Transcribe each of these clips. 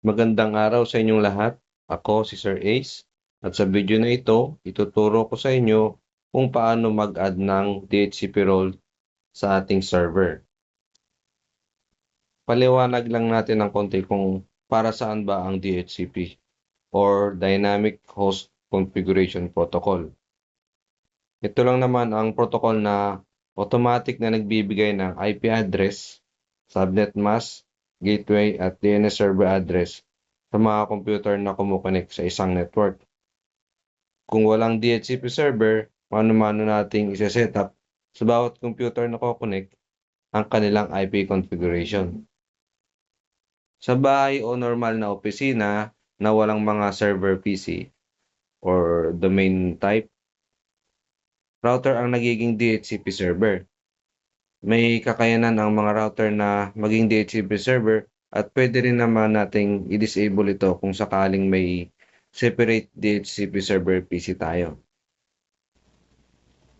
Magandang araw sa inyong lahat. Ako si Sir Ace at sa video na ito, ituturo ko sa inyo kung paano mag-add ng DHCP role sa ating server. Paliwanag lang natin ng konti kung para saan ba ang DHCP or Dynamic Host Configuration Protocol. Ito lang naman ang protocol na automatic na nagbibigay ng IP address, subnet mask, gateway at DNS server address sa mga computer na kumukonek sa isang network. Kung walang DHCP server, mano-mano nating isa-set up sa bawat computer na kukonek ang kanilang IP configuration. Sa bahay o normal na opisina na walang mga server PC or domain type, router ang nagiging DHCP server. May kakayanan ang mga router na maging DHCP server at pwede rin naman nating i-disable ito kung sakaling may separate DHCP server PC tayo.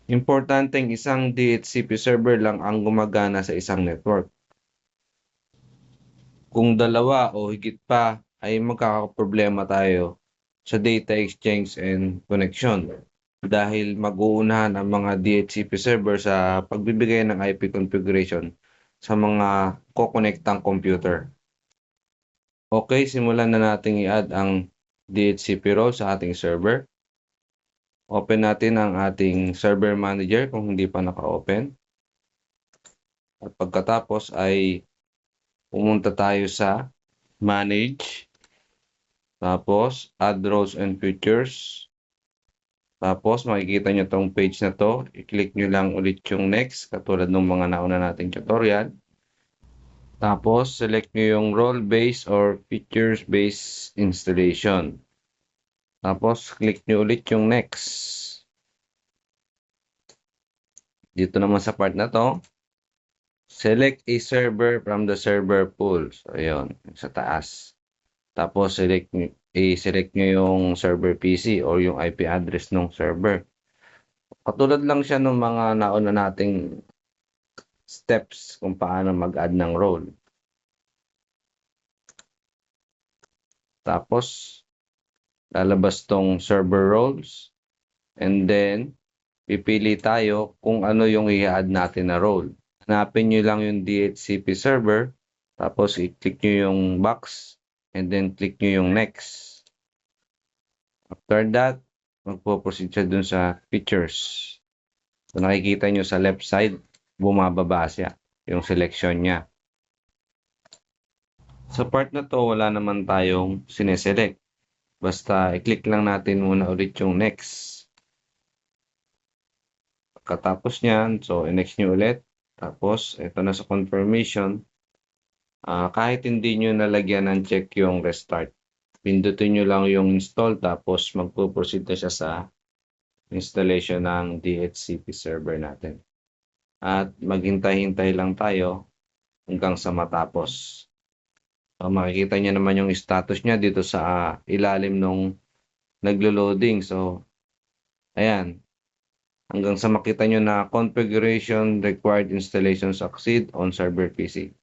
Importanteng isang DHCP server lang ang gumagana sa isang network. Kung dalawa o higit pa ay magkakaproblema tayo sa data exchange and connection dahil mag-uunahan ang mga DHCP server sa pagbibigay ng IP configuration sa mga kokonektang computer. Okay, simulan na natin i-add ang DHCP role sa ating server. Open natin ang ating server manager kung hindi pa naka-open. At pagkatapos ay pumunta tayo sa manage. Tapos add roles and features. Tapos makikita nyo tong page na to. I-click nyo lang ulit yung next katulad ng mga nauna nating tutorial. Tapos select nyo yung role-based or features-based installation. Tapos, click nyo ulit yung next. Dito naman sa part na to, select a server from the server pool. So, ayun, sa taas. Tapos, select i-select nyo yung server PC or yung IP address ng server. Katulad lang siya ng mga nauna nating steps kung paano mag-add ng role. Tapos, lalabas tong server roles. And then, pipili tayo kung ano yung i-add natin na role. Hanapin nyo lang yung DHCP server, tapos i-click nyo yung box, and then click nyo yung next. After that, magpo-proceed siya dun sa features. So, nakikita nyo sa left side, bumababa siya, yung selection niya. Sa part na to, wala naman tayong sineselect. Basta i-click lang natin muna ulit yung next. Pagkatapos niyan, so i-next nyo ulit. Tapos, ito na sa confirmation. Uh, kahit hindi nyo nalagyan ng check yung restart, pindutin nyo lang yung install tapos magpo-proceed na siya sa installation ng DHCP server natin. At maghintay-hintay lang tayo hanggang sa matapos. So, makikita niya naman yung status niya dito sa uh, ilalim nung naglo-loading. So, ayan. Hanggang sa makita nyo na configuration required installation succeed on server PC.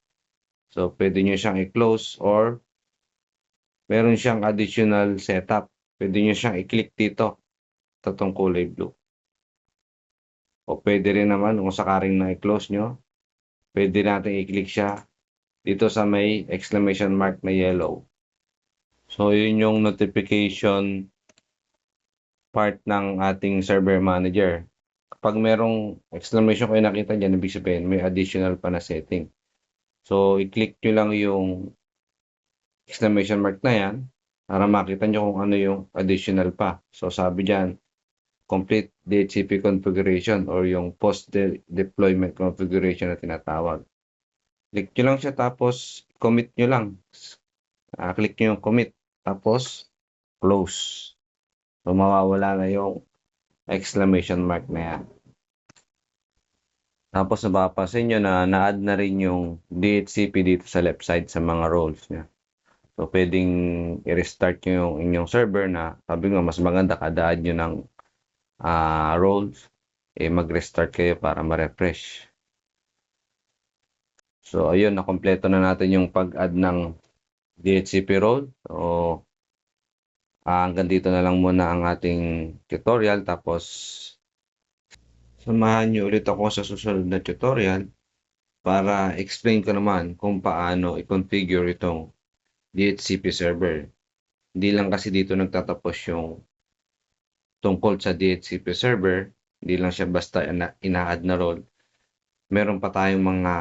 So, pwede nyo siyang i-close or meron siyang additional setup. Pwede nyo siyang i-click dito. Tatong kulay blue. O pwede rin naman kung sakaring na i-close nyo, pwede natin i-click siya dito sa may exclamation mark na yellow. So, yun yung notification part ng ating server manager. Kapag merong exclamation kayo nakita dyan, ibig sabihin may additional pa na setting. So, i-click nyo lang yung exclamation mark na yan para makita nyo kung ano yung additional pa. So, sabi dyan, complete DHCP configuration or yung post-deployment configuration na tinatawag. Click nyo lang siya tapos commit nyo lang. Uh, click nyo yung commit. Tapos close. So mawawala na yung exclamation mark na yan. Tapos napapansin nyo na na-add na rin yung DHCP dito sa left side sa mga roles niya. So pwedeng i-restart nyo yung inyong server na sabi nga mas maganda kada add nyo ng uh, roles eh mag-restart kayo para ma-refresh. So, ayun, nakompleto na natin yung pag-add ng DHCP role. So, ah, hanggang dito na lang muna ang ating tutorial. Tapos, samahan niyo ulit ako sa susunod na tutorial para explain ko naman kung paano i-configure itong DHCP server. Hindi lang kasi dito nagtatapos yung tungkol sa DHCP server. Hindi lang siya basta ina- ina-add na role. Meron pa tayong mga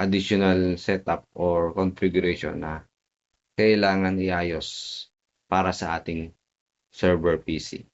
additional setup or configuration na kailangan iayos para sa ating server PC.